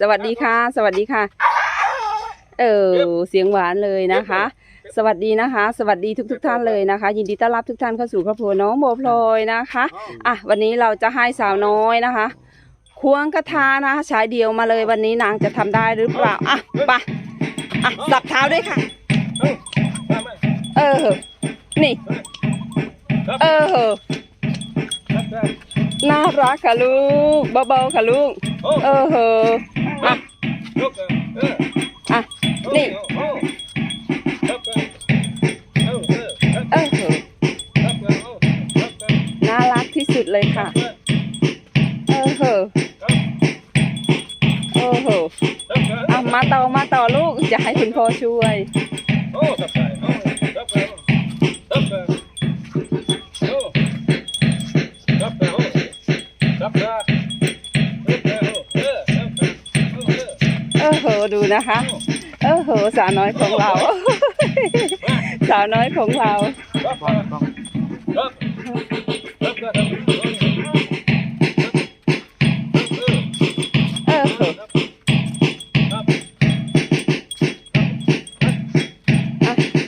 สวัสดีค่ะ สวัสดีค่ะ เออเสียงหวานเลยนะคะ สวัสดีนะคะ สวัสดีทุกทุกท่านเลยนะคะ ยินดีต้อนรับทุกท่านเข้าสู่ครอบครัวน้องโบพลอยนะคะอะวันนี้เราจะให้สาวน้อยนะคะ ควงกระทานะคะฉายเดียวมาเลยวันนี้นางจะทำได้หรือเปล่าอะไปอะสับเท้าด้วยค่ะ เออ นี่เออน่ารักค่ะลูกเบาๆค่ะลูก เออเหอะอะอะนี่เออเหอะน่ารักที่สุดเลยค่ะ เออเหอะเออเหอะอะมาต่อมาต่อลูกจะให้คุณพ่อช่วยเอ นะคะเออเหสาวน้อยของเรา สาวน้อยของเราเออ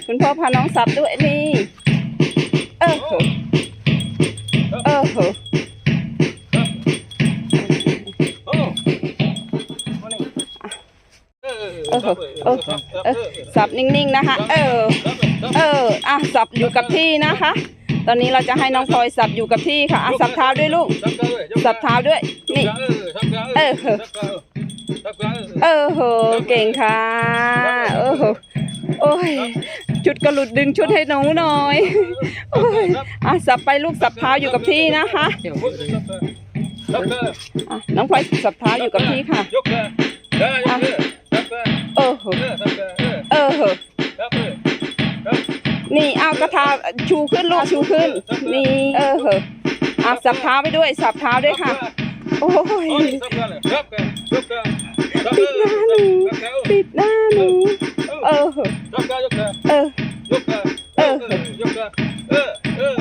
คุณพ่อพาน้องสับด้วยนี่เออ ออเหอเออเออสับนิ่งๆนะคะ เออ เอออะสับอยู่กับที่นะคะ ตอนนี้เราจะให้น้องพลอยสับอยู่กับที่ค่ะอะสับเท้าด้วยลูก สับเท้าด้วย นี่ เออเหอเออโห เก่งค่ะเออโหโอ้ย ชุดก็หลุดดึงชุดให้หนูหน่อย โอ้ย อะสับไปลูกสับเท้าอยู่กับที่นะคะอะน้องพลอยสับเท้าอยู่กับที่ค่ะ เออโหเออโหนี่เอากระทาชูขึ้นลูกชูขึ้น นี่เออเหอะอะสับเท้าไปด้วยสับเท้าด้วยค่ะ โอ้ยปิดหน้าหนูเออเหอะเออ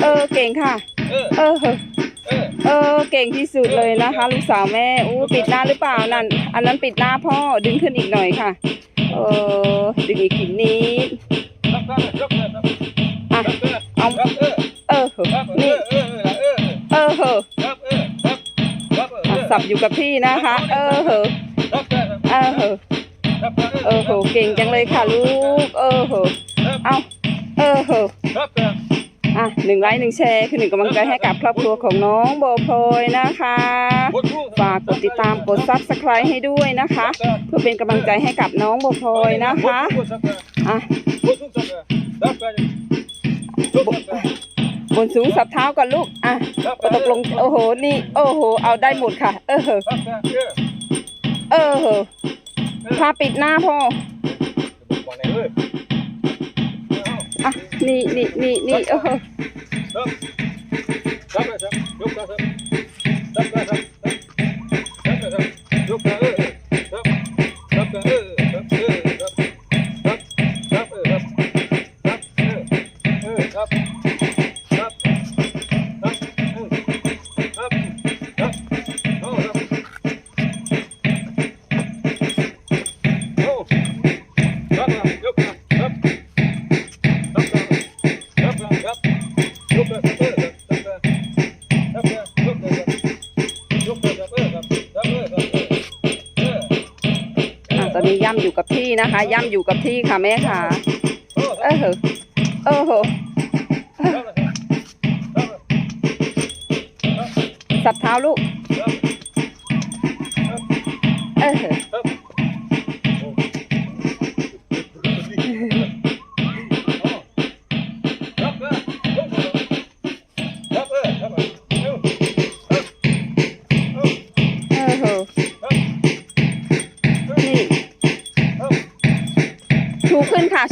เออเก่งค่ะ เออเออเก่งที่สุดเลยนะคะ ลูกสาวแม่อู้ปิดหน้าหรือเปล่านั่น อันนั้นปิดหน้าพ่อดึงขึ้นอีกหน่อยค่ะ เออดึงอีกทีนิดอะเอาเออเหอะนี่เออเหออสับอยู่กับที่นะคะ เออเหอเออเหอเออเหอเก่งจังเลยค่ะลูก เออเหอเอาเออเหอ อะหนึ่งไลค์หนึ่งแชร์คือหนึ่งกำลังใจให้กับครอบครัวของน้องโบโพลอยนะคะ ฝากกดติดตามกดซับสไครต์ให้ด้วยนะคะ เพื่อเป็นกำลังใจให้กับน้องโบโพลอยนะคะอะบนสูงสับเท้าก่อนลูก อะก็ตกลง โอ้โห นี่ โอ้โห เอาได้หมดค่ะ เออ เออพาปิดหน้าพ่อ นี่นี่นี่นี่เออเหอะอะตอน นี้ย่ำอยู่กับที่นะคะ ย่ำอยู่กับที่ค่ะแม่ค่ะเออเอออเหสับเท้าลูกเออ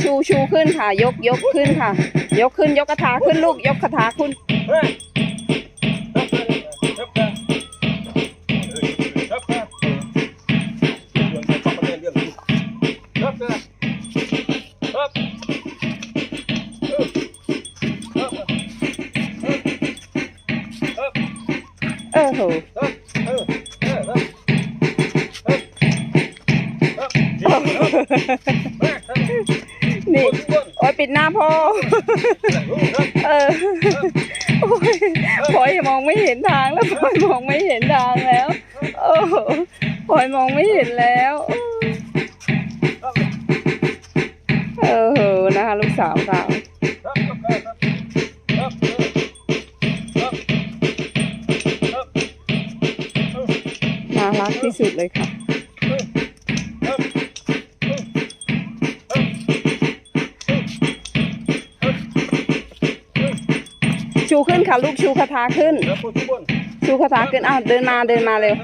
ชูชูขึ้นค่ะ ยกยกขึ้นค่ะ ยกขึ้นยกกระถาขึ้นลูก ยกกระถาขึ้นเออโห นี่โอ้ยปิดหน้าพ่อ เออโอ้ยพลอยมองไม่เห็นทางแล้วพลอยมองไม่เห็นทางแล้วโอ้โหพลอยมองไม่เห็นแล้วเออเหอะนะคะลูกสาวเราน่ารักที่สุดเลยค่ะ ชูขึ้นค่ะลูกชูคาถาขึ้น ชูคาถาขึ้นอ้าวเดินมาเดินมาเร็ว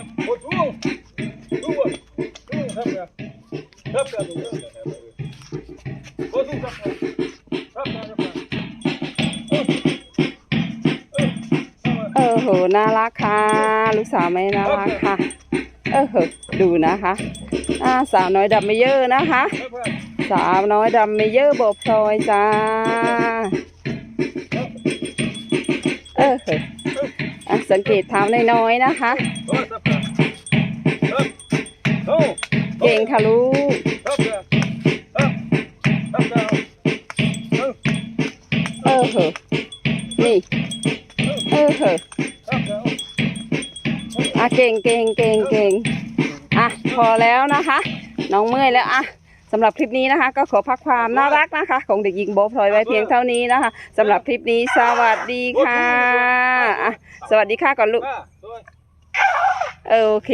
เออโหน่ารักค่ะ ลูกสาวไม่น่ารักค่ะ เออโหดูนะคะอ่าสาวน้อยดำไม่เยอะนะคะ สาวน้อยดำไม่เยอะบอกพลอยจ้า เออโหอะสังเกตเท้าน้อยๆนะคะ เก่งค่ะลูกเออเหอะนี่เออเหอะอะเก่งเก่งเก่งเก่งอะพอแล้วนะคะ น้องเมื่อยแล้วอะ สำหรับคลิปนี้นะคะ ก็ขอพักความน่ารักนะคะ ของเด็กหญิงโบพลอยไว้เพียงเท่านี้นะคะสำหรับคลิปนี้สวัสดีค่ะอะ สวัสดีค่ะก่อนลูกโอเค